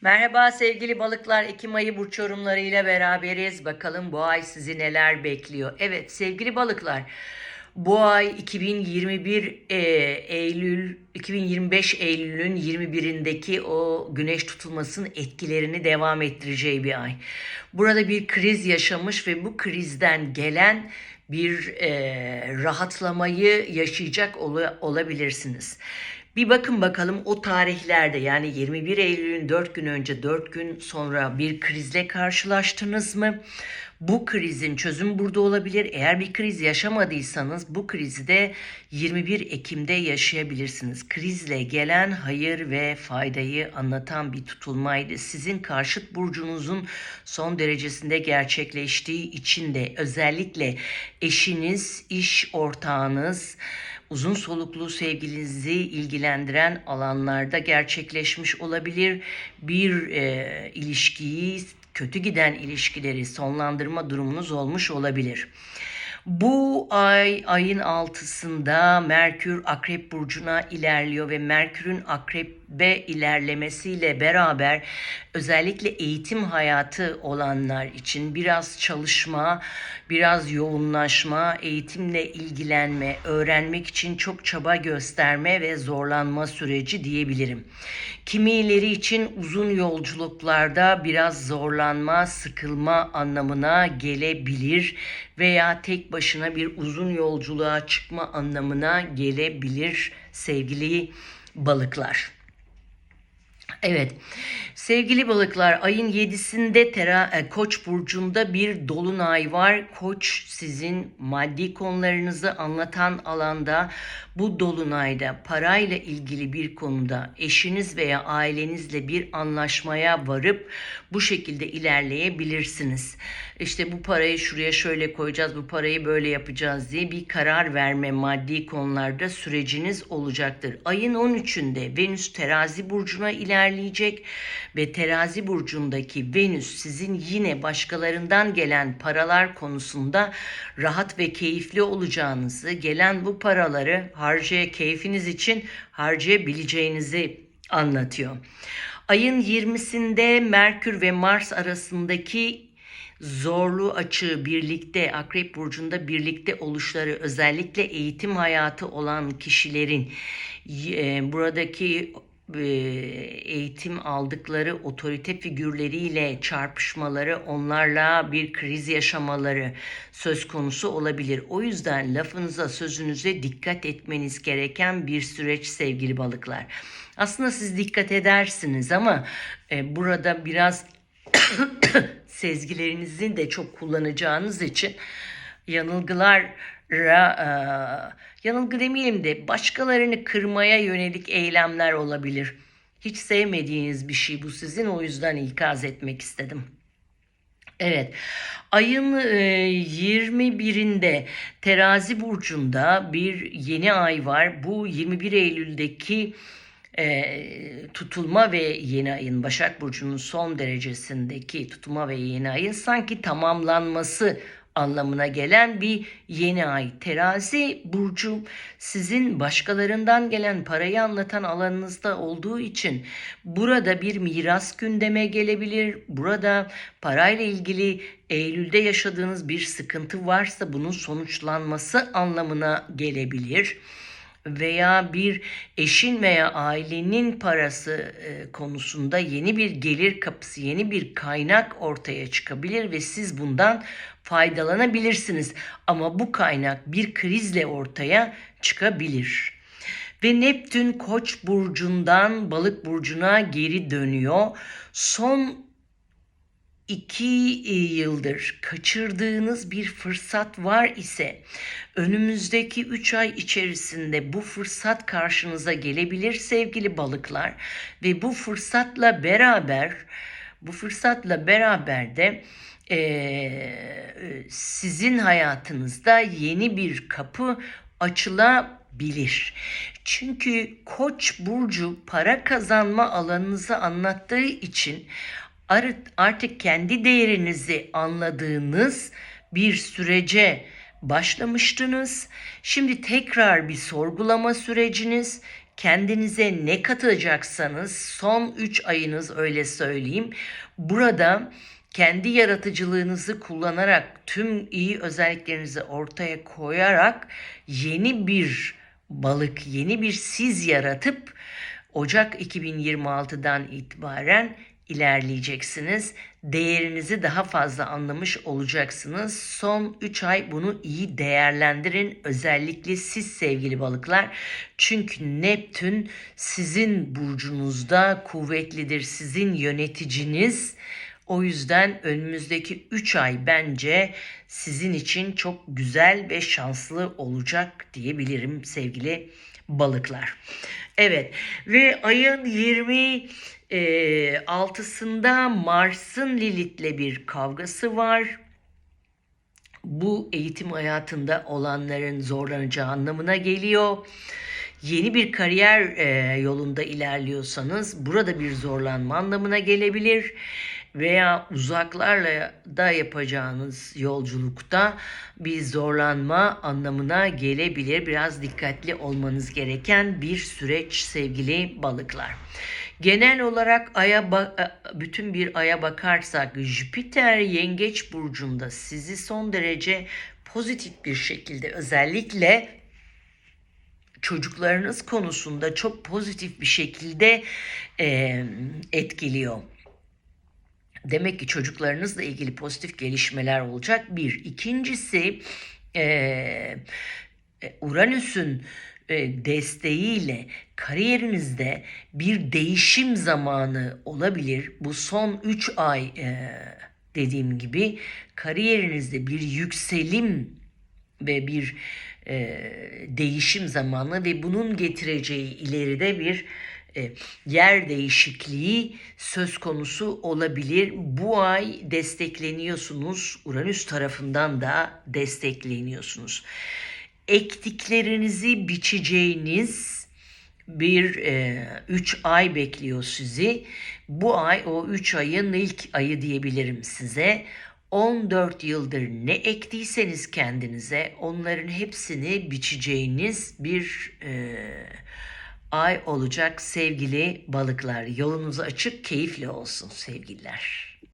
Merhaba sevgili balıklar. Ekim ayı burç yorumlarıyla beraberiz. Bakalım bu ay sizi neler bekliyor. Evet sevgili balıklar. Bu ay 2021 e, Eylül 2025 Eylül'ün 21'indeki o güneş tutulmasının etkilerini devam ettireceği bir ay. Burada bir kriz yaşamış ve bu krizden gelen bir e, rahatlamayı yaşayacak ola- olabilirsiniz. Bir bakın bakalım o tarihlerde yani 21 Eylül'ün 4 gün önce 4 gün sonra bir krizle karşılaştınız mı? Bu krizin çözümü burada olabilir. Eğer bir kriz yaşamadıysanız bu krizi de 21 Ekim'de yaşayabilirsiniz. Krizle gelen hayır ve faydayı anlatan bir tutulmaydı. Sizin karşıt burcunuzun son derecesinde gerçekleştiği için de özellikle eşiniz, iş ortağınız, uzun soluklu sevgilinizi ilgilendiren alanlarda gerçekleşmiş olabilir. Bir e, ilişkiyi, kötü giden ilişkileri sonlandırma durumunuz olmuş olabilir. Bu ay ayın altısında Merkür Akrep Burcu'na ilerliyor ve Merkür'ün Akrep'e ilerlemesiyle beraber özellikle eğitim hayatı olanlar için biraz çalışma, biraz yoğunlaşma, eğitimle ilgilenme, öğrenmek için çok çaba gösterme ve zorlanma süreci diyebilirim. Kimileri için uzun yolculuklarda biraz zorlanma, sıkılma anlamına gelebilir veya tek başına bir uzun yolculuğa çıkma anlamına gelebilir sevgili balıklar. Evet. Sevgili balıklar ayın 7'sinde tera, e, Koç burcunda bir dolunay var. Koç sizin maddi konularınızı anlatan alanda bu dolunayda parayla ilgili bir konuda eşiniz veya ailenizle bir anlaşmaya varıp bu şekilde ilerleyebilirsiniz. İşte bu parayı şuraya şöyle koyacağız, bu parayı böyle yapacağız diye bir karar verme maddi konularda süreciniz olacaktır. Ayın 13'ünde Venüs terazi burcuna ilerleyecek ve terazi burcundaki Venüs sizin yine başkalarından gelen paralar konusunda rahat ve keyifli olacağınızı, gelen bu paraları harcaya keyfiniz için harcayabileceğinizi anlatıyor. Ayın 20'sinde Merkür ve Mars arasındaki zorlu açığı birlikte Akrep Burcu'nda birlikte oluşları özellikle eğitim hayatı olan kişilerin e, buradaki eğitim aldıkları otorite figürleriyle çarpışmaları, onlarla bir kriz yaşamaları söz konusu olabilir. O yüzden lafınıza, sözünüze dikkat etmeniz gereken bir süreç sevgili balıklar. Aslında siz dikkat edersiniz ama e, burada biraz sezgilerinizi de çok kullanacağınız için yanılgılara e, yanılgı demeyelim de başkalarını kırmaya yönelik eylemler olabilir. Hiç sevmediğiniz bir şey bu sizin o yüzden ikaz etmek istedim. Evet. Ayın e, 21'inde Terazi burcunda bir yeni ay var. Bu 21 Eylül'deki e, tutulma ve yeni ayın Başak Burcu'nun son derecesindeki tutulma ve yeni ayın sanki tamamlanması anlamına gelen bir yeni ay. Terazi burcu sizin başkalarından gelen parayı anlatan alanınızda olduğu için burada bir miras gündeme gelebilir. Burada parayla ilgili Eylül'de yaşadığınız bir sıkıntı varsa bunun sonuçlanması anlamına gelebilir veya bir eşin veya ailenin parası e, konusunda yeni bir gelir kapısı, yeni bir kaynak ortaya çıkabilir ve siz bundan faydalanabilirsiniz. Ama bu kaynak bir krizle ortaya çıkabilir. Ve Neptün Koç burcundan Balık burcuna geri dönüyor. Son iki yıldır kaçırdığınız bir fırsat var ise önümüzdeki 3 ay içerisinde bu fırsat karşınıza gelebilir sevgili balıklar ve bu fırsatla beraber bu fırsatla beraber de e, sizin hayatınızda yeni bir kapı açılabilir. Çünkü Koç burcu para kazanma alanınızı anlattığı için artık kendi değerinizi anladığınız bir sürece başlamıştınız. Şimdi tekrar bir sorgulama süreciniz, kendinize ne katacaksanız son 3 ayınız öyle söyleyeyim. Burada kendi yaratıcılığınızı kullanarak tüm iyi özelliklerinizi ortaya koyarak yeni bir balık, yeni bir siz yaratıp Ocak 2026'dan itibaren ilerleyeceksiniz. Değerinizi daha fazla anlamış olacaksınız. Son 3 ay bunu iyi değerlendirin. Özellikle siz sevgili balıklar. Çünkü Neptün sizin burcunuzda kuvvetlidir. Sizin yöneticiniz. O yüzden önümüzdeki 3 ay bence sizin için çok güzel ve şanslı olacak diyebilirim sevgili balıklar. Evet ve ayın 26'sında Mars'ın Lilith'le bir kavgası var. Bu eğitim hayatında olanların zorlanacağı anlamına geliyor. Yeni bir kariyer e, yolunda ilerliyorsanız burada bir zorlanma anlamına gelebilir veya uzaklarla da yapacağınız yolculukta bir zorlanma anlamına gelebilir. Biraz dikkatli olmanız gereken bir süreç sevgili balıklar. Genel olarak aya ba- bütün bir aya bakarsak Jüpiter Yengeç burcunda sizi son derece pozitif bir şekilde özellikle çocuklarınız konusunda çok pozitif bir şekilde e, etkiliyor. Demek ki çocuklarınızla ilgili pozitif gelişmeler olacak. Bir. İkincisi e, Uranüs'ün e, desteğiyle kariyerinizde bir değişim zamanı olabilir. Bu son 3 ay e, dediğim gibi kariyerinizde bir yükselim ve bir e, değişim zamanı ve bunun getireceği ileride bir e, yer değişikliği söz konusu olabilir. Bu ay destekleniyorsunuz. Uranüs tarafından da destekleniyorsunuz. Ektiklerinizi biçeceğiniz bir 3 e, ay bekliyor sizi. Bu ay o 3 ayın ilk ayı diyebilirim size. 14 yıldır ne ektiyseniz kendinize onların hepsini biçeceğiniz bir e, ay olacak sevgili balıklar. Yolunuz açık, keyifli olsun sevgililer.